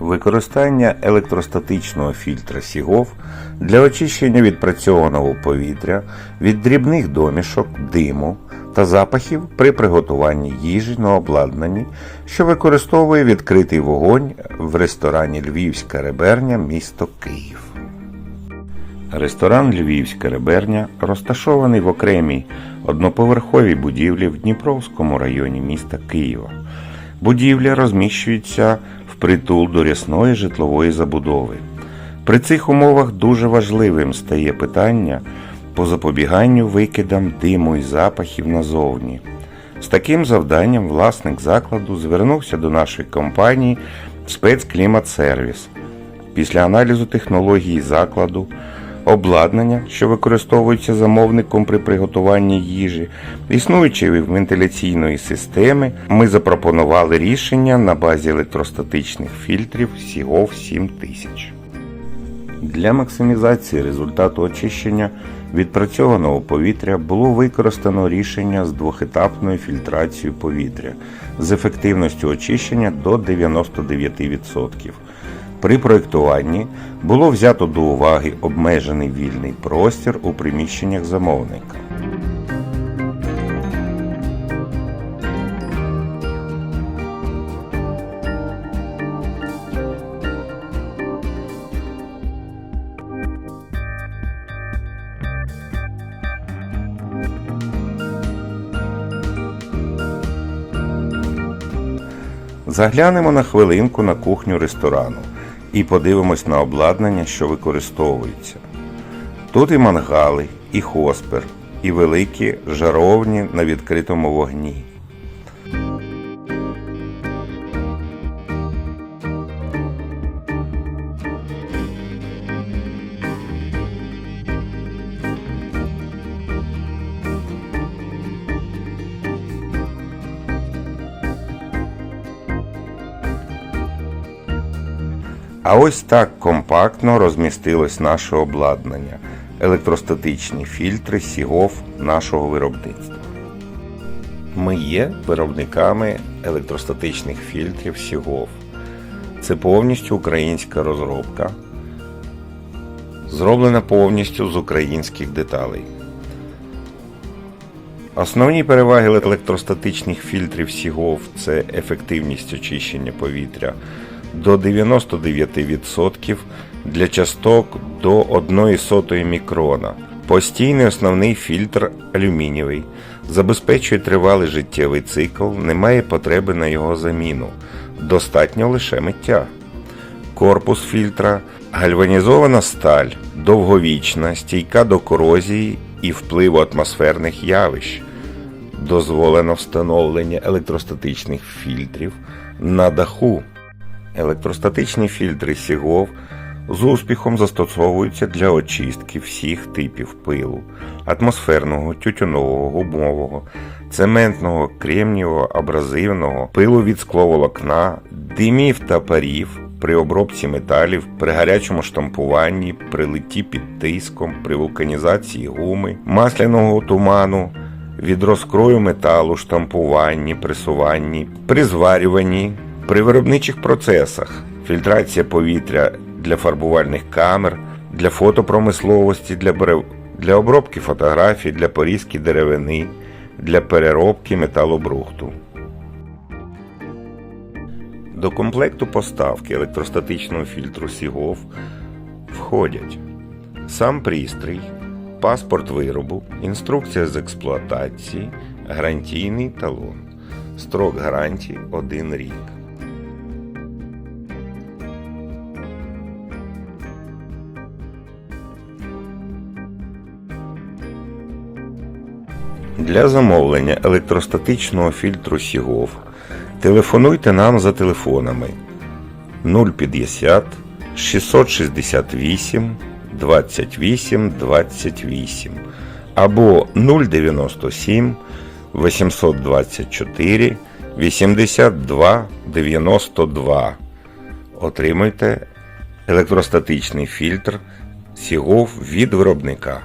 Використання електростатичного фільтра Сігов для очищення відпрацьованого повітря від дрібних домішок, диму та запахів при приготуванні їжі на обладнанні, що використовує відкритий вогонь в ресторані Львівська реберня, місто Київ. Ресторан Львівська реберня розташований в окремій одноповерховій будівлі в Дніпровському районі міста Києва. Будівля розміщується впритул до рясної житлової забудови. При цих умовах дуже важливим стає питання по запобіганню викидам диму і запахів назовні. З таким завданням власник закладу звернувся до нашої компанії Спецкліматсервіс. Після аналізу технології закладу, обладнання, що використовується замовником при приготуванні їжі, існуючої вентиляційної системи, ми запропонували рішення на базі електростатичних фільтрів Сігов 7000. Для максимізації результату очищення відпрацьованого повітря було використано рішення з двохетапною фільтрацією повітря з ефективністю очищення до 99%. При проєктуванні було взято до уваги обмежений вільний простір у приміщеннях замовника. Заглянемо на хвилинку на кухню ресторану і подивимось на обладнання, що використовується. Тут і мангали, і хоспер, і великі жаровні на відкритому вогні. А ось так компактно розмістилось наше обладнання, електростатичні фільтри Сігов нашого виробництва. Ми є виробниками електростатичних фільтрів Сігов. Це повністю українська розробка, зроблена повністю з українських деталей. Основні переваги електростатичних фільтрів Сігов це ефективність очищення повітря до 99% для часток до 1,1 мікрона. Постійний основний фільтр алюмінієвий забезпечує тривалий життєвий цикл, немає потреби на його заміну. Достатньо лише миття. Корпус фільтра гальванізована сталь, довговічна, стійка до корозії і впливу атмосферних явищ. Дозволено встановлення електростатичних фільтрів на даху. Електростатичні фільтри Сігов з успіхом застосовуються для очистки всіх типів пилу атмосферного, тютюнового, гумового, цементного, кремнієвого, абразивного, пилу від скловолокна, димів та парів при обробці металів, при гарячому штампуванні, при литті під тиском, при вулканізації гуми, масляного туману. Від розкрою металу, штампуванні, пресуванні, при зварюванні, при виробничих процесах, фільтрація повітря для фарбувальних камер, для фотопромисловості, для, берев... для обробки фотографій, для порізки деревини, для переробки металобрухту. До комплекту поставки електростатичного фільтру Сігов входять сам пристрій, паспорт виробу, інструкція з експлуатації, гарантійний талон. Строк гарантії 1 рік. Для замовлення електростатичного фільтру Сігов телефонуйте нам за телефонами 050 668 28 28 або 097 824 82 92. Отримуйте електростатичний фільтр Сігов від виробника.